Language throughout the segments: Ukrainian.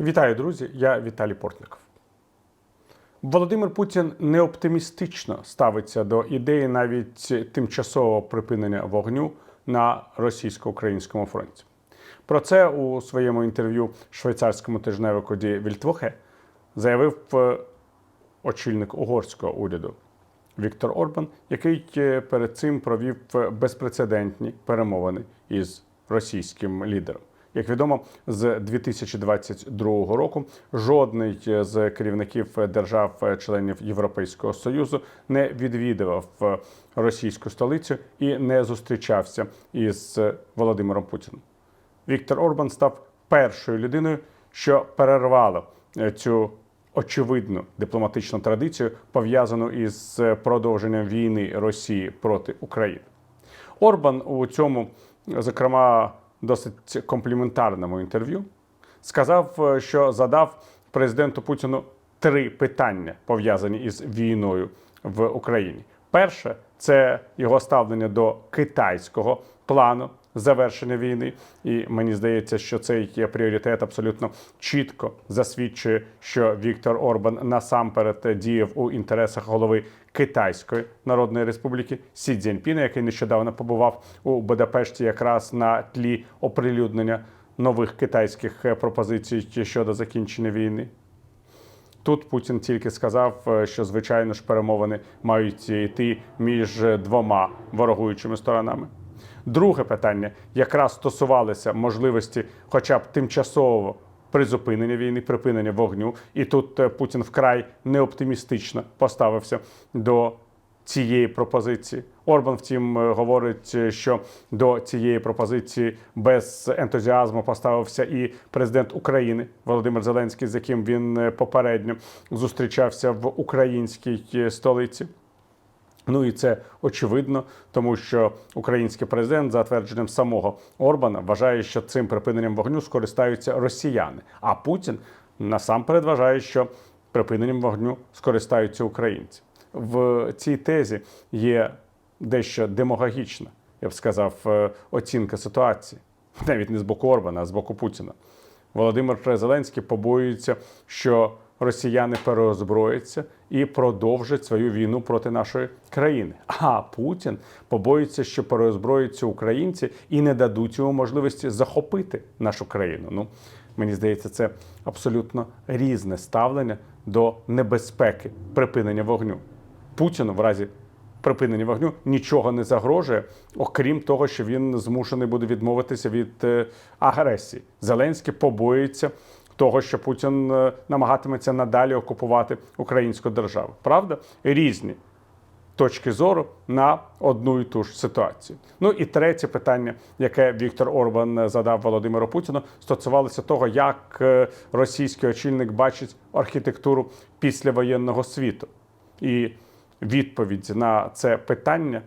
Вітаю, друзі! Я Віталій Портников. Володимир Путін не оптимістично ставиться до ідеї навіть тимчасового припинення вогню на російсько-українському фронті. Про це у своєму інтерв'ю швейцарському тижневику Ді Вільтвохе заявив е, очільник угорського уряду Віктор Орбан, який е, перед цим провів е, безпрецедентні перемовини із російським лідером. Як відомо, з 2022 року жодний з керівників держав-членів Європейського союзу не відвідував російську столицю і не зустрічався із Володимиром Путіним. Віктор Орбан став першою людиною, що перервало е, цю очевидну дипломатичну традицію, пов'язану із продовженням війни Росії проти України. Орбан у цьому, зокрема, досить компліментарному інтерв'ю сказав, е, що задав президенту Путіну три питання, пов'язані із війною в Україні. Перше це його ставлення до китайського плану завершення війни, і мені здається, що цей пріоритет абсолютно чітко засвідчує, що Віктор Орбан насамперед діяв у інтересах голови Китайської Народної Республіки Сі Цзіньпіна, який нещодавно побував у Будапешті якраз на тлі оприлюднення нових китайських пропозицій щодо закінчення війни. Тут Путін тільки сказав, е, що звичайно ж перемовини мають йти між двома ворогуючими сторонами. Друге питання якраз стосувалося можливості, хоча б тимчасового призупинення війни, припинення вогню. І тут е, Путін вкрай неоптимістично поставився до цієї пропозиції. Орбан, втім, е, говорить, е, що до цієї пропозиції без ентузіазму поставився і президент України Володимир Зеленський, з яким він попередньо зустрічався в українській столиці. Ну і це очевидно, тому що український президент, за твердженням самого Орбана, вважає, що цим припиненням вогню скористаються росіяни. А Путін насамперед вважає, що припиненням вогню скористаються українці. В цій тезі є дещо демагогічна, я б сказав, е, оцінка ситуації, навіть не з боку Орбана, а з боку Путіна. Володимир Зеленський побоюється, що росіяни переозброяться і продовжать свою війну проти нашої країни. А Путін побоїться, що переозброються українці і не дадуть йому можливості захопити нашу країну. Ну мені здається, це абсолютно різне ставлення до небезпеки припинення вогню. Путіну в разі припинення вогню нічого не загрожує, окрім того, що він змушений буде відмовитися від е, агресії. Зеленський побоїться того, що Путін е, намагатиметься надалі окупувати українську державу. Правда, різні точки зору на одну і ту ж ситуацію. Ну і третє питання, яке Віктор Орбан задав Володимиру Путіну, стосувалося того, як е, російський очільник бачить архітектуру післявоєнного світу. І відповідь на це питання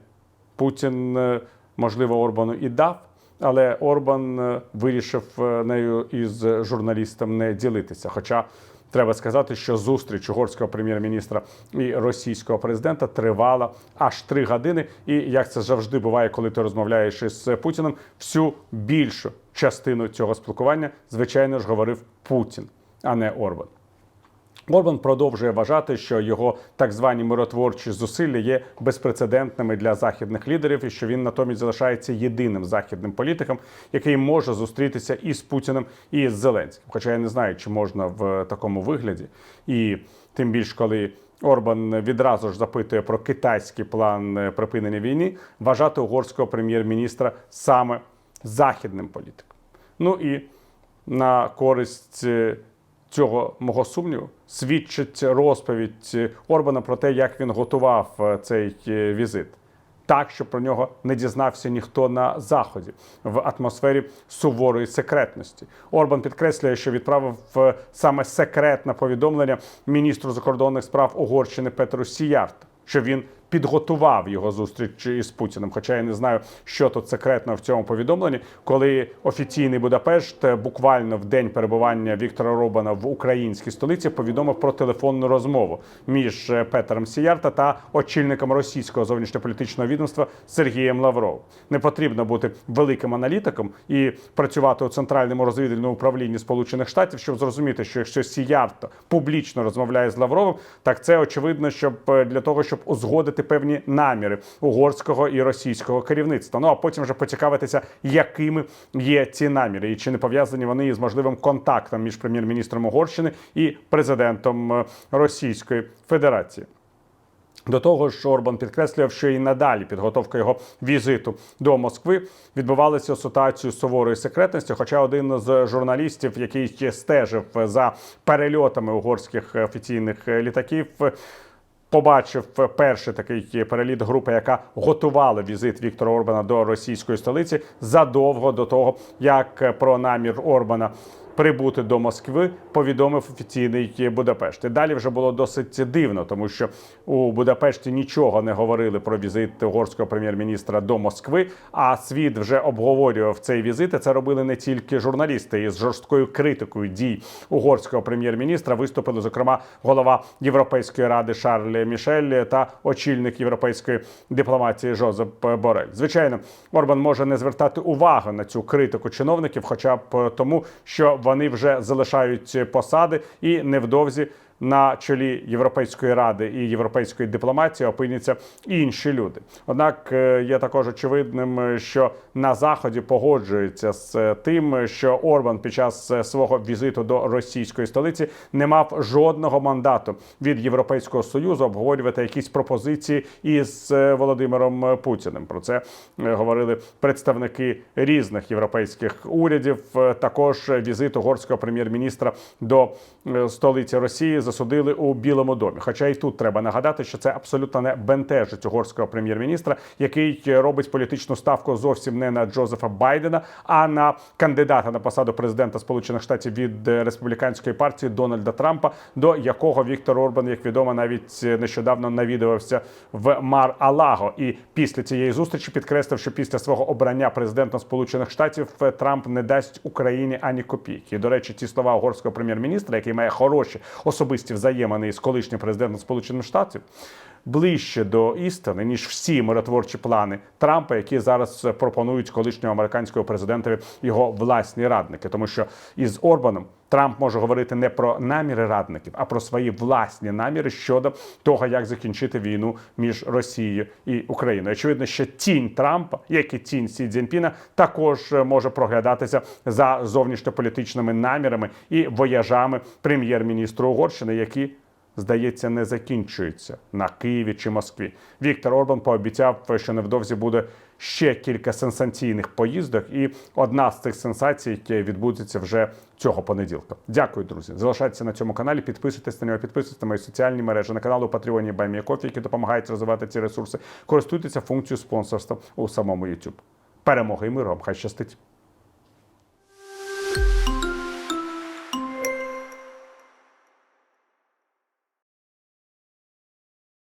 Путін, е, можливо, Орбану і дав, але Орбан е, вирішив е, нею із журналістом не ділитися. Хоча треба сказати, що зустріч угорського прем'єр-міністра і російського президента тривала аж три години. І як це завжди буває, коли ти розмовляєш із Путіним, всю більшу частину цього спілкування, звичайно ж, говорив Путін, а не Орбан. Орбан продовжує вважати, що його так звані миротворчі зусилля є безпрецедентними для західних лідерів, і що він натомість залишається єдиним західним політиком, який може зустрітися і з Путіним, і з Зеленським. Хоча я не знаю, чи можна в такому вигляді, і тим більш коли. Орбан відразу ж запитує про китайський план припинення війни, вважати угорського прем'єр-міністра саме західним політиком. Ну і на користь цього мого сумніву свідчить розповідь Орбана про те, як він готував е, цей е, візит. Так, щоб про нього не дізнався ніхто на заході в атмосфері суворої секретності. Орбан підкреслює, що відправив е, саме секретне повідомлення міністру закордонних справ Угорщини Петру Сіярта, що він підготував його зустріч із Путіним. Хоча я не знаю, що тут секретно в цьому повідомленні, коли офіційний Будапешт е, буквально в день перебування Віктора Робана в українській столиці повідомив про телефонну розмову між е, Петером Сіярта та очільником російського зовнішньополітичного відомства Сергієм Лавровим. Не потрібно бути великим аналітиком і працювати у центральному розвідувальному управлінні Сполучених Штатів, щоб зрозуміти, що якщо Сіярто публічно розмовляє з Лавровим, так це очевидно, щоб е, для того, щоб узгодити певні наміри угорського і російського керівництва. Ну а потім вже поцікавитися, якими є ці наміри, і чи не пов'язані вони із можливим контактом між прем'єр-міністром Угорщини і президентом е, Російської Федерації. До того ж, Орбан підкреслював, що і надалі підготовка його візиту до Москви відбувалася у ситуацію суворої секретності. Хоча один з журналістів, який стежив за перельотами угорських офіційних літаків. Побачив перший такий переліт групи, яка готувала візит Віктора Орбана до російської столиці задовго до того, як про намір Орбана прибути до Москви повідомив офіційний Будапешт. І далі вже було досить дивно, тому що у Будапешті нічого не говорили про візит угорського прем'єр-міністра до Москви. А світ вже обговорював цей візит. І Це робили не тільки журналісти із жорсткою критикою дій угорського прем'єр-міністра. Виступили зокрема голова Європейської ради Шарль Мішель та очільник європейської дипломатії Жозеп Борель. Звичайно, Орбан може не звертати увагу на цю критику чиновників, хоча б тому, що вони вже залишають посади і невдовзі. На чолі Європейської ради і європейської дипломатії опиняться інші люди. Однак е, є також очевидним, що на заході погоджується з тим, що Орбан під час е, свого візиту до російської столиці не мав жодного мандату від Європейського союзу обговорювати якісь пропозиції із е, Володимиром Путіним. Про це е, говорили представники різних європейських урядів. Е, Також візит угорського прем'єр-міністра до е, столиці Росії засудили у Білому домі. Хоча і тут треба нагадати, що це абсолютно не бентежить угорського прем'єр-міністра, який робить політичну ставку зовсім не на Джозефа Байдена, а на кандидата на посаду президента Сполучених Штатів від республіканської партії Дональда Трампа, до якого Віктор Орбан, як відомо, навіть нещодавно навідувався в Мар Алаго. І після цієї зустрічі підкреслив, що після свого обрання президентом Сполучених Штатів Трамп не дасть Україні ані копійки. І, до речі, ці слова угорського прем'єр-міністра, який має хороші особисті взаємини із колишнім президентом Сполучених Штатів, ближче до істини ніж всі миротворчі плани Трампа, які зараз пропонують колишньому американському президентові його власні радники, тому що із Орбаном. Трамп може говорити не про наміри радників, а про свої власні наміри щодо того, як закінчити війну між Росією і Україною. Очевидно, що тінь Трампа, як і тінь Сі Цзіньпіна, також е, може проглядатися за зовнішньополітичними намірами і вояжами прем'єр-міністра Угорщини, які здається, не закінчується на Києві чи Москві. Віктор Орбан пообіцяв, що невдовзі буде ще кілька сенсаційних поїздок, і одна з цих сенсацій відбудеться вже цього понеділка. Дякую, друзі. Залишайтеся на цьому каналі, підписуйтесь на нього, підписуйтесь на мої соціальні мережі, на канал у Патреоні Баймія Кофі, які допомагають розвивати ці ресурси. Користуйтеся функцією спонсорства у самому YouTube. Перемоги і миру вам хай щастить!